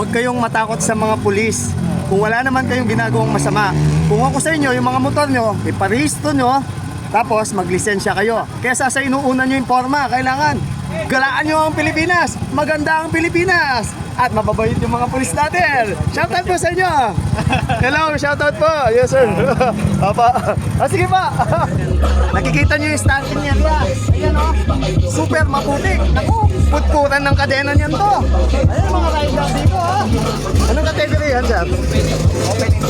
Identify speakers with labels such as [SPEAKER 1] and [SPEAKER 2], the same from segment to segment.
[SPEAKER 1] huwag kayong matakot sa mga pulis. Kung wala naman kayong ginagawang masama, kung ako sa inyo, yung mga motor nyo, iparisto nyo, tapos maglisensya kayo. Kesa sa inuuna nyo yung forma, kailangan galaan nyo ang Pilipinas. Maganda ang Pilipinas. At mababait yung mga pulis natin. Shoutout po sa inyo. Hello, shoutout po. Yes, sir. Papa. Ah, sige pa. Nakikita nyo yung starting niya. Ayan, oh. Super maputik. Naku, putputan ng kadena niyan to. Ayan, mga rider dito, oh. Anong category yan, sir? Open enduro. Okay.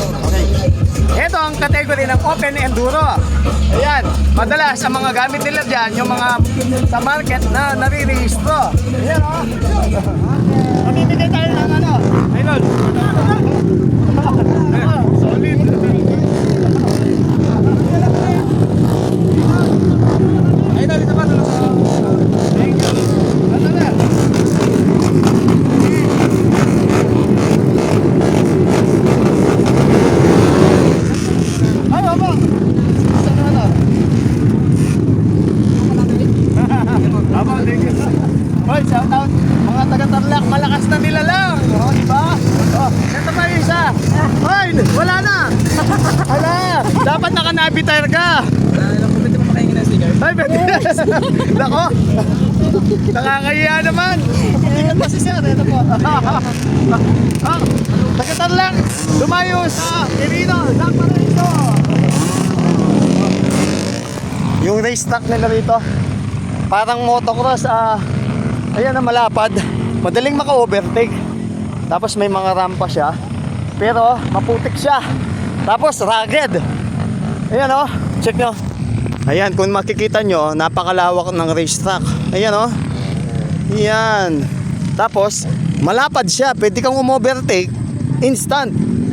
[SPEAKER 1] Ito ang category ng open enduro. Ayan, madalas ang mga gamit nila dyan, yung mga sa market na nare-rehistro. Ayan, oh. Mamimigay tayo ng ano? Idol. Wala na. Hala, dapat naka-navi tire ka.
[SPEAKER 2] Pwede mo makaingin ng sticker?
[SPEAKER 1] Ay, pwede. Nako. Nakakahiya naman. Ingat pa si Sir. Ito po. ah, taga-Tarlac. Lumayo sa Quirino. San Paraíso. Yung race track nila rito. Parang motocross. Ah, ayan na malapad. Madaling maka-overtake. Tapos may mga rampa siya. Pero maputik siya. Tapos rugged. Ayan oh, check nyo. Ayan, kung makikita nyo, napakalawak ng racetrack. Ayan oh. Ayan. Tapos, malapad siya. Pwede kang umovertake. Instant.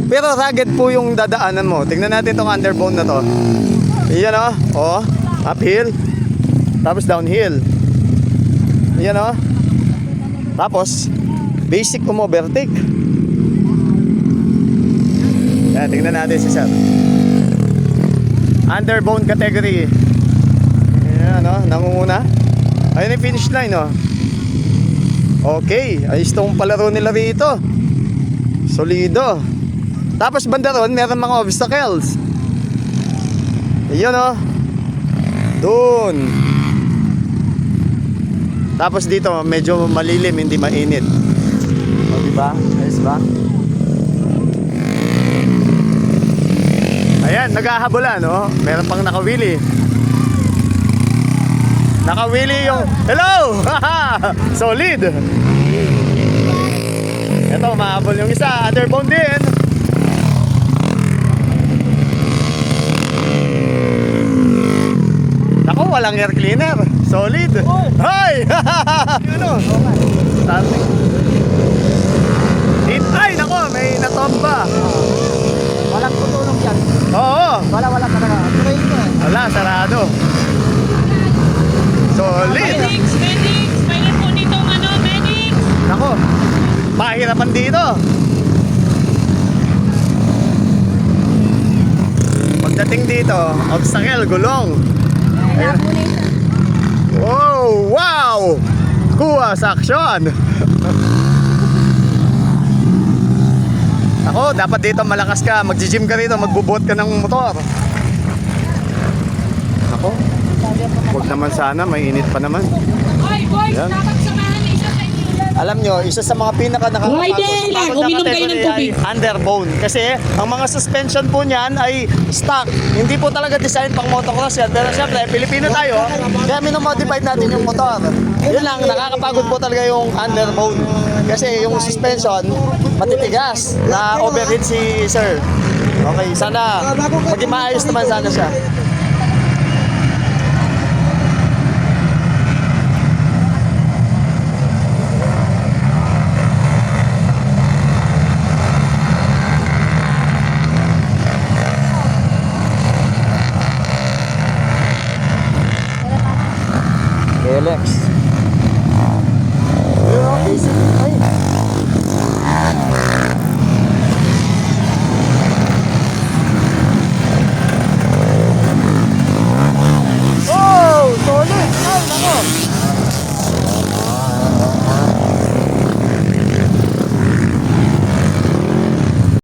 [SPEAKER 1] Pero rugged po yung dadaanan mo. Tingnan natin tong underbone na to. Ayan oh. Oh, uphill. Tapos downhill. Ayan oh. Tapos, basic umovertake. Ayan, tingnan natin si Sir. Underbone category. Ayan, no? Nangunguna. Ayun yung finish line, no? Okay. Ayos tong palaro nila rito. Solido. Tapos banda ron, meron mga obstacles. Ayun, no? Doon. Tapos dito, medyo malilim, hindi mainit. O, diba? Ayos ba? Ayan, naghahabulan, no? Meron pang nakawili. Nakawili yung... Hello! Solid! Ito, mahabol yung isa. Underbone din. Ako, walang air cleaner. Solid. Hoy! ano? Starting. It- Ay, nako, may natomba.
[SPEAKER 2] Walang tutulong yan.
[SPEAKER 1] Oo.
[SPEAKER 2] Wala, wala talaga. Train ko eh.
[SPEAKER 1] Wala, sarado. Solid.
[SPEAKER 3] Medics, medics! Pwede po dito ano, medics!
[SPEAKER 1] Nako, mahirapan dito. Pagdating dito, obstacle, gulong. Ayan. Oh, wow! Kuha sa aksyon. Ako, dapat dito malakas ka. Mag-gym ka rito, magbubot ka ng motor. Ako, huwag naman sana, mainit pa naman.
[SPEAKER 3] Hoy, boys!
[SPEAKER 1] Alam nyo, isa sa mga pinaka nakakapagod
[SPEAKER 3] Rider lang, uminom kayo ng tubig.
[SPEAKER 1] underbone. Kasi ang mga suspension po niyan ay stock. Hindi po talaga design pang motocross yan. Pero syempre, Pilipino tayo, kaya minomodify natin yung motor. Yun lang, nakakapagod po talaga yung underbone. Kasi yung suspension, matitigas na overheat si sir. Okay, sana maging maayos naman sana siya. LX.